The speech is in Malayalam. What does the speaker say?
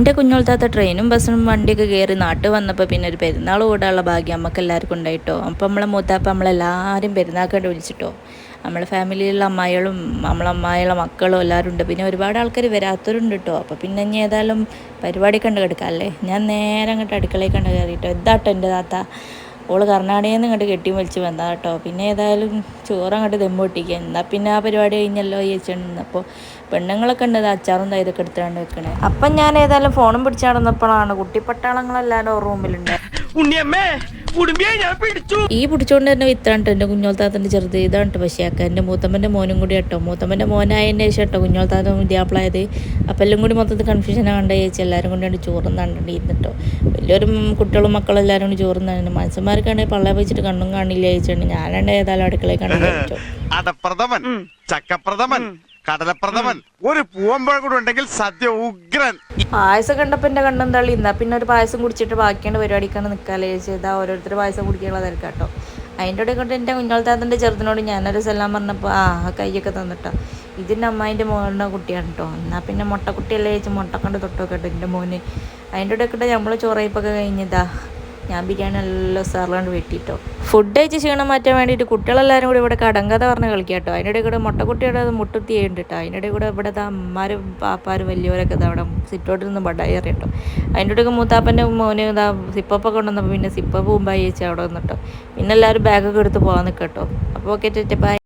എന്റെ കുഞ്ഞോളത്താത്ത ട്രെയിനും ബസ്സും വണ്ടിയൊക്കെ കയറി നാട്ടിൽ വന്നപ്പോൾ പിന്നെ ഒരു പെരുന്നാൾ കൂടാനുള്ള ഭാഗ്യം നമുക്ക് എല്ലാവർക്കും ഉണ്ടായിട്ടോ. അപ്പം നമ്മളെ മൂത്താപ്പ നമ്മളെല്ലാവരും പെരുന്നാക്കേണ്ടി വിളിച്ചിട്ടോ. നമ്മളെ ഫാമിലിയിലുള്ള അമ്മായികളും നമ്മളെ അമ്മായിയുള്ള മക്കളും എല്ലാവരും ഉണ്ട്. പിന്നെ ഒരുപാട് ആൾക്കാർ വരാത്തവരുണ്ട് കേട്ടോ അപ്പോൾ പിന്നെ ഇനി ഏതായാലും പരിപാടി കണ്ട് കിടക്കാമല്ലേ ഞാൻ നേരെ അങ്ങോട്ട് അടുക്കളയിൽ കണ്ട് കയറിയിട്ടോ എന്താട്ടോ എന്റെ താത്ത. ഓൾ കർണാടകയിൽ നിന്ന് ഇങ്ങോട്ട് കെട്ടി വലിച്ച് വന്നതാ കേട്ടോ പിന്നെ ഏതായാലും ചോറ് അങ്ങോട്ട് ദമ്മ് പൊട്ടിക്കുക എന്നാൽ പിന്നെ ആ പരിപാടി കഴിഞ്ഞല്ലോ ചോദിച്ചിട്ടുണ്ട് അപ്പോൾ പെണ്ണുങ്ങളൊക്കെ ഉണ്ട് അച്ചാറും ഇതൊക്കെ എടുത്തുകൊണ്ട് വെക്കണേ അപ്പം ഞാൻ ഏതായാലും ഫോണും പിടിച്ച് നടന്നപ്പോഴാണ് കുട്ടിപ്പട്ടാളങ്ങളെല്ലാവരും റൂമിലുണ്ട്. ഉണ്ണിയമ്മേ ഈ പിടിച്ചോണ്ട് തന്നെ വിത്താണ് എന്റെ കുഞ്ഞോൾത്താത്തന്റെ ചെറുത് ഇതാണ് കേട്ടോ പക്ഷേ അക്ക എന്റെ മൂത്തമ്മന്റെ മോനും കൂടി കേട്ടോ. മൂത്തമ്മന്റെ മോനായതിന്റെ ശേഷം കേട്ടോ കുഞ്ഞോൾത്താത്ത വിദ്യാപ്ലായത് അപ്പം എല്ലാം കൂടി മൊത്തത്തിൽ കൺഫ്യൂഷൻ ആകണ്ട ചേച്ചി എല്ലാവരും കൂടി ചോറുന്നാണ്ട് ഇരുന്നിട്ടോ. വലിയൊരു കുട്ടികളും മക്കളും എല്ലാവരും കൂടി ചോറുന്നാണ് മനുഷ്യന്മാർക്കാണെങ്കിൽ പള്ള വെച്ചിട്ട് കണ്ണും കാണില്ല ചേച്ചിട്ടുണ്ട് ഞാനാണ്ട് ഏതായാലും അടുക്കളയിൽ കണ്ടു അടപ്രഥമൻ. ചക്കപ്രഥമൻ. കടലപ്രഥമൻ. ഒരു പൂവമ്പഴം കൂടെ ഉണ്ടെങ്കിൽ സദ്യ ഉഗ്രൻ. പായസം കണ്ടപ്പോ എന്റെ കണ്ണും തള്ളി. എന്നാ പിന്നെ ഒരു പായസം കുടിച്ചിട്ട് ബാക്കിയാണ് പരിപാടിക്കാണ് നിൽക്കാല്ലേ ചെയ്താൽ ഓരോരുത്തർ പായസം കുടിക്കാനുള്ള തിരക്കാട്ടോ. അതിന്റെ ഇടയിൽ കൊണ്ട് എന്റെ കുഞ്ഞാളത്താത്തന്റെ ചെറുതിനോട് ഞാനൊരു സെല്ലാം പറഞ്ഞപ്പോൾ ആ കൈയൊക്കെ തന്നിട്ടോ. ഇതിന്റെ അമ്മായിന്റെ മോളുടെ കുട്ടിയാണ് കേട്ടോ എന്നാൽ പിന്നെ മുട്ടക്കുട്ടിയല്ലേ ചേച്ചി മുട്ട കണ്ട് തൊട്ടൊക്കെ കേട്ടോ എന്റെ മോന്. അതിന്റെ ഇടയിൽ കൂടെ നമ്മൾ ചോറയിപ്പൊക്കെ കഴിഞ്ഞതാ ഞാൻ ബിരിയാണി നല്ല സാറിലാണ്ട് വെട്ടിട്ടോ. ഫുഡ് കഴിച്ച് ക്ഷീണം മാറ്റാൻ വേണ്ടിയിട്ട് കുട്ടികളെല്ലാവരും കൂടി ഇവിടെ കടങ്കഥ പറഞ്ഞ് കളിക്കാം കേട്ടോ അതിനിടെ കൂടെ മുട്ടക്കുട്ടിയുടെ മുട്ടുത്തി ചെയ്യുന്നുണ്ട് കേട്ടോ അതിനിടെ കൂടെ ഇവിടെ അമ്മമാരും പാപ്പാരും വലിയവരൊക്കെ ഇതാ അവിടെ സിറ്റോട്ടിൽ നിന്ന് ബഡായി കേട്ടോ അതിന്റെ ഇടയ്ക്ക് മൂത്താപ്പന്റെ മോന് ഇതാ സിപ്പൊക്കെ കൊണ്ടുവന്നപ്പോൾ പിന്നെ സിപ്പ പൂമ്പായി ചേച്ചി അവിടെ വന്നിട്ടോ പിന്നെ എല്ലാവരും ബാഗൊക്കെ എടുത്ത് പോകാൻ നിൽക്കട്ടോ. അപ്പോൾ ഓക്കെ ചേച്ചി ബൈ